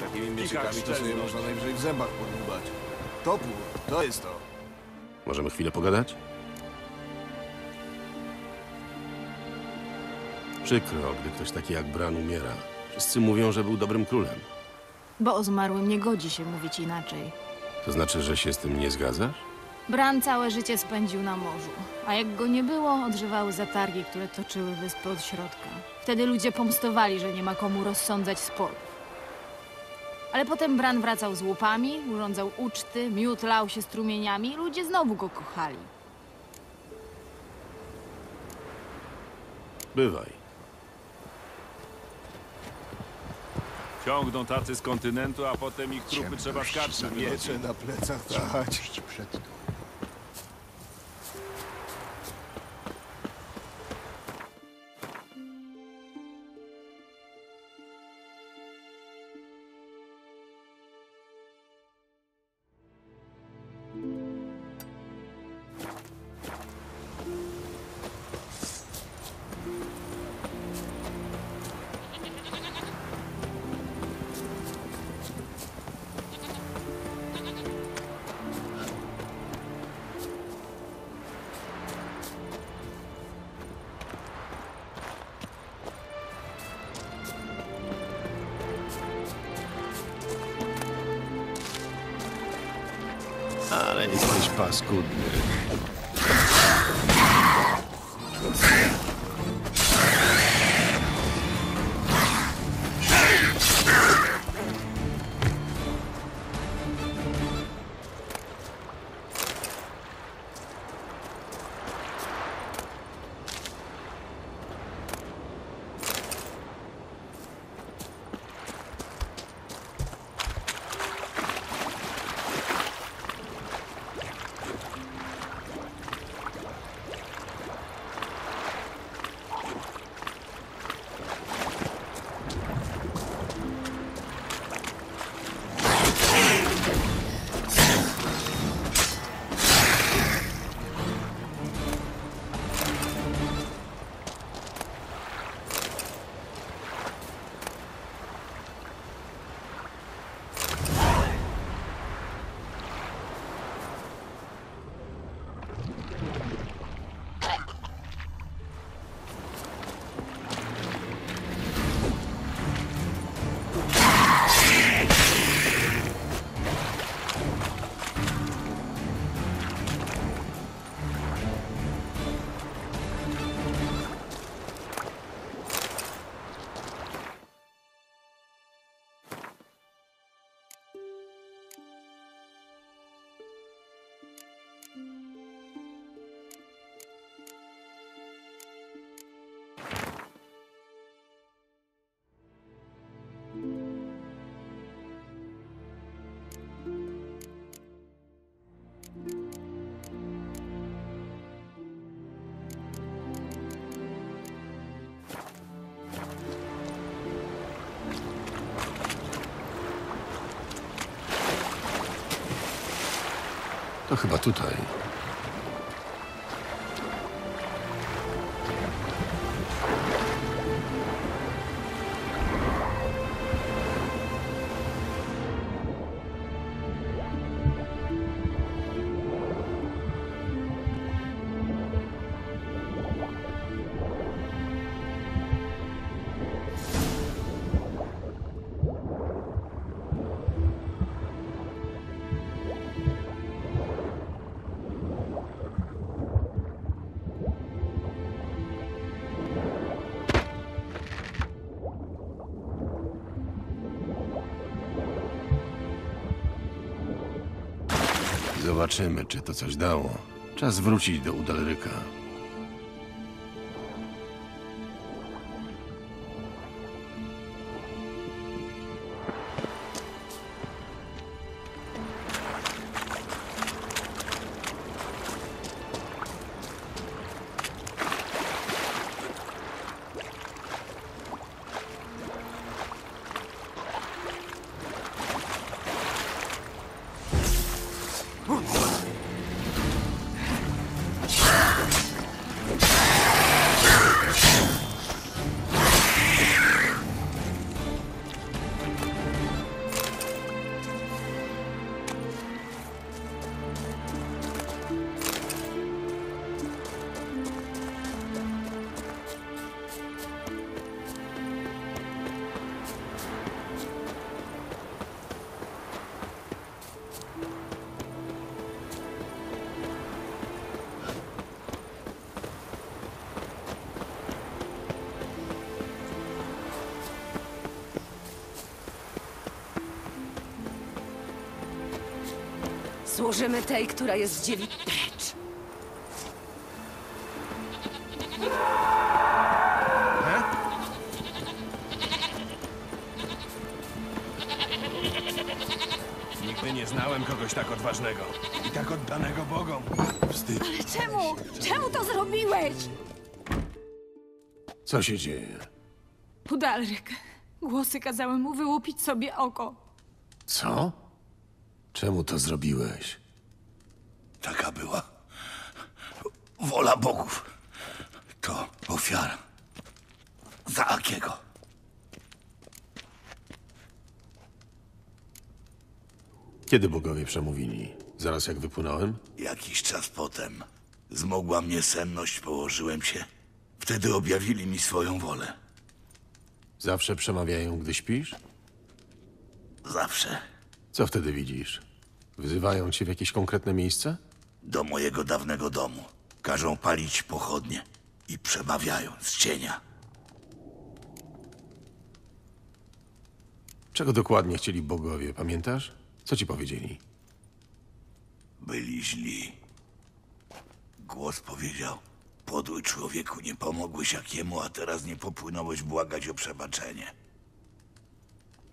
Takimi mieczykami to sobie można najwyżej w zębach podłubać. Topór, to jest to. Możemy chwilę pogadać? Przykro, gdy ktoś taki jak Bran umiera. Wszyscy mówią, że był dobrym królem. Bo o zmarłym nie godzi się mówić inaczej. To znaczy, że się z tym nie zgadzasz? Bran całe życie spędził na morzu, a jak go nie było, odżywały zatargi, które toczyły wyspy od środka. Wtedy ludzie pomstowali, że nie ma komu rozsądzać sporów. Ale potem Bran wracał z łupami, urządzał uczty, miód lał się strumieniami i ludzie znowu go kochali. Bywaj. Ciągną tacy z kontynentu, a potem ich trupy trzeba wynosić. Miecze na plecach tachać. przed tym. Ale jesteś paskudny. Chyba tutaj. Zobaczymy, czy to coś dało. Czas wrócić do Udalryka. Służymy tej, która jest dzieli precz. Nigdy nie znałem kogoś tak odważnego i tak oddanego Bogom. Wstyd. Ale czemu? Czemu to zrobiłeś? Co się dzieje? Udalryk. Głosy kazały mu wyłupić sobie oko. Co? Czemu to zrobiłeś? Taka była wola bogów. To ofiara za Akiego. Kiedy bogowie przemówili? Zaraz jak wypłynąłem? Jakiś czas potem zmogła mnie senność, położyłem się. Wtedy objawili mi swoją wolę. Zawsze przemawiają, gdy śpisz? Zawsze Co wtedy widzisz? Wzywają cię w jakieś konkretne miejsce? Do mojego dawnego domu. Każą palić pochodnie i przemawiają z cienia. Czego dokładnie chcieli bogowie, pamiętasz? Co ci powiedzieli? Byli źli. Głos powiedział: Podły człowieku, nie pomogłeś jakiemu, a teraz nie popłynąłeś błagać o przebaczenie.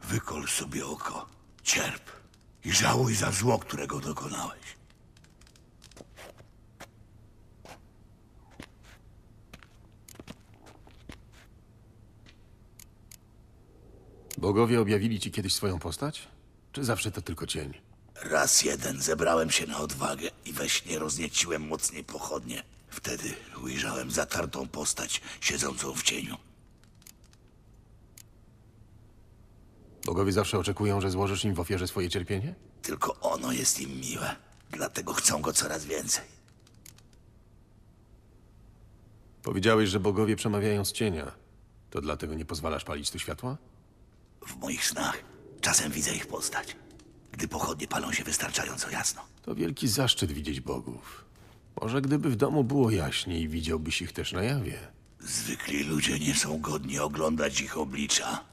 Wykol sobie oko, cierp i żałuj za zło, którego dokonałeś. Bogowie objawili ci kiedyś swoją postać? Czy zawsze to tylko cień? Raz jeden zebrałem się na odwagę i we śnie roznieciłem mocniej pochodnie. Wtedy ujrzałem zatartą postać siedzącą w cieniu. Bogowie zawsze oczekują, że złożysz im w ofierze swoje cierpienie? Tylko ono jest im miłe, dlatego chcą go coraz więcej. Powiedziałeś, że bogowie przemawiają z cienia. To dlatego nie pozwalasz palić tu światła? W moich snach czasem widzę ich postać, gdy pochodnie palą się wystarczająco jasno. To wielki zaszczyt widzieć bogów. Może gdyby w domu było jaśniej, widziałbyś ich też na jawie. Zwykli ludzie nie są godni oglądać ich oblicza.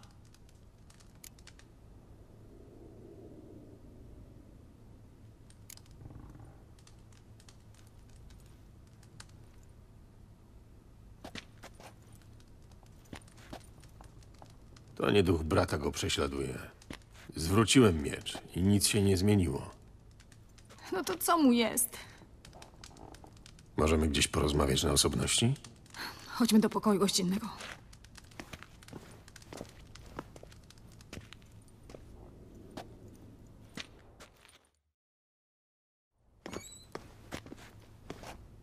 To nie duch brata go prześladuje. Zwróciłem miecz i nic się nie zmieniło. No to co mu jest? Możemy gdzieś porozmawiać na osobności? Chodźmy do pokoju gościnnego.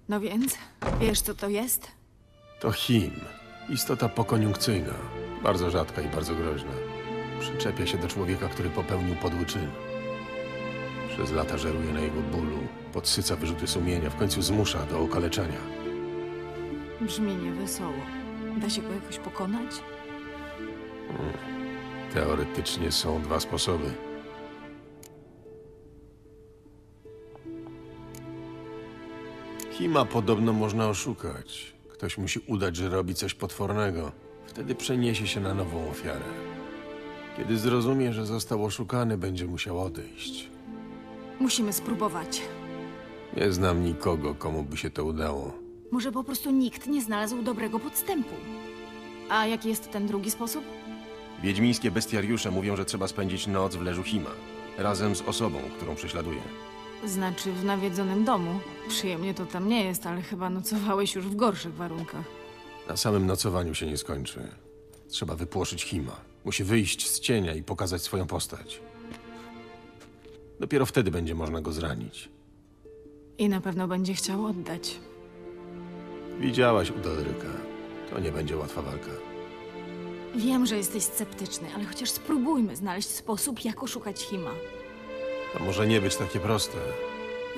No więc, wiesz co to jest? To Him. Istota pokoniunkcyjna. Bardzo rzadka i bardzo groźna. Przyczepia się do człowieka, który popełnił podły czyn. Przez lata żeruje na jego bólu, podsyca wyrzuty sumienia, w końcu zmusza do okaleczenia. Brzmi niewesoło. Da się go jakoś pokonać? Teoretycznie są dwa sposoby. Hima podobno można oszukać. Ktoś musi udać, że robi coś potwornego. Wtedy przeniesie się na nową ofiarę. Kiedy zrozumie, że został oszukany, będzie musiał odejść. Musimy spróbować. Nie znam nikogo, komu by się to udało. Może po prostu nikt nie znalazł dobrego podstępu. A jaki jest ten drugi sposób? Wiedźmińskie bestiariusze mówią, że trzeba spędzić noc w leżu Hima. Razem z osobą, którą prześladuje. Znaczy w nawiedzonym domu. Przyjemnie to tam nie jest, ale chyba nocowałeś już w gorszych warunkach. Na samym nocowaniu się nie skończy. Trzeba wypłoszyć Hima. Musi wyjść z cienia i pokazać swoją postać. Dopiero wtedy będzie można go zranić. I na pewno będzie chciał oddać. Widziałaś u Dolryka. To nie będzie łatwa walka. Wiem, że jesteś sceptyczny, ale chociaż spróbujmy znaleźć sposób, jak oszukać Hima. To może nie być takie proste.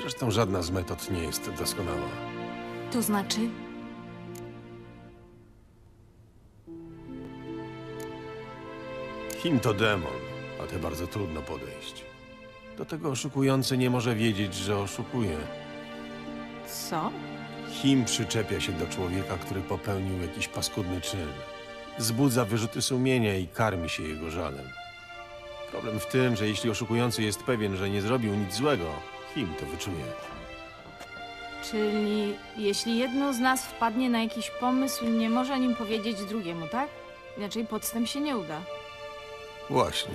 Zresztą żadna z metod nie jest doskonała. To znaczy, Him to demon, a te bardzo trudno podejść. Do tego oszukujący nie może wiedzieć, że oszukuje. co? Him przyczepia się do człowieka, który popełnił jakiś paskudny czyn. Zbudza wyrzuty sumienia i karmi się jego żalem. Problem w tym, że jeśli oszukujący jest pewien, że nie zrobił nic złego, Him to wyczuje. Czyli jeśli jedno z nas wpadnie na jakiś pomysł, nie może o nim powiedzieć drugiemu, tak? Inaczej podstęp się nie uda. Właśnie.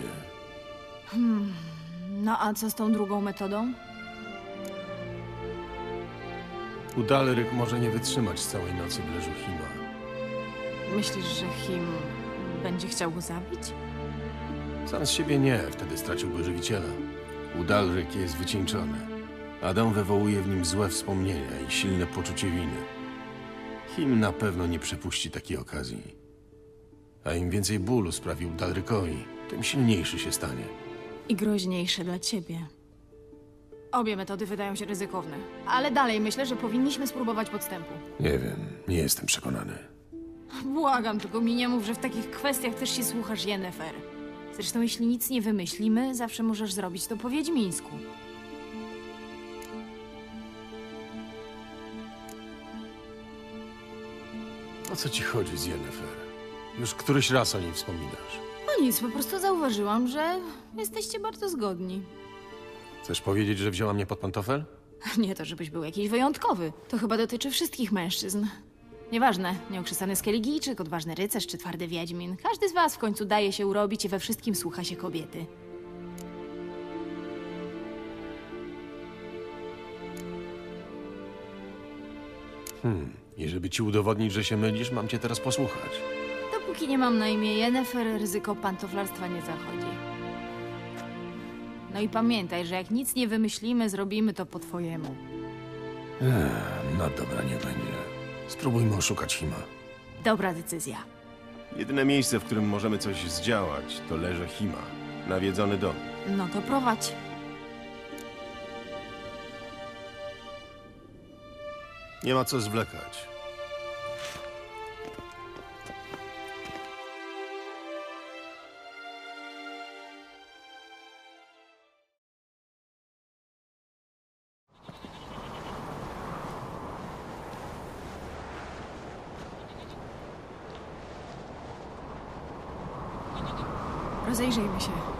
No a co z tą drugą metodą? Udalryk może nie wytrzymać całej nocy w leżu Hima. Myślisz, że Him będzie chciał go zabić? Sam z siebie nie, wtedy straciłby żywiciela. Udalryk jest wycieńczony. Adam wywołuje w nim złe wspomnienia i silne poczucie winy. Him na pewno nie przepuści takiej okazji. A im więcej bólu sprawi Udalrykowi, tym silniejszy się stanie. I groźniejsze dla ciebie. Obie metody wydają się ryzykowne, ale dalej myślę, że powinniśmy spróbować podstępu. Nie wiem, nie jestem przekonany. Błagam, tylko mi nie mów, że w takich kwestiach też się słuchasz Yennefer. Zresztą jeśli nic nie wymyślimy, zawsze możesz zrobić to po wiedźmińsku. O co ci chodzi z Yennefer? Już któryś raz o niej wspominasz. Nic, po prostu zauważyłam, że jesteście bardzo zgodni. Chcesz powiedzieć, że wzięła mnie pod pantofel? Nie to, żebyś był jakiś wyjątkowy. To chyba dotyczy wszystkich mężczyzn. Nieważne, nieokrzesany skeligijczyk, odważny rycerz czy twardy wiedźmin. Każdy z was w końcu daje się urobić i we wszystkim słucha się kobiety. I żeby ci udowodnić, że się mylisz, mam cię teraz posłuchać. Dopóki nie mam na imię Yennefer, ryzyko pantoflarstwa nie zachodzi. No i pamiętaj, że jak nic nie wymyślimy, zrobimy to po twojemu. No dobra, nie będzie. Spróbujmy oszukać Hima. Dobra decyzja. Jedyne miejsce, w którym możemy coś zdziałać, to leże Hima. Nawiedzony dom. No to prowadź. Nie ma co zwlekać. Rozejrzyjmy się.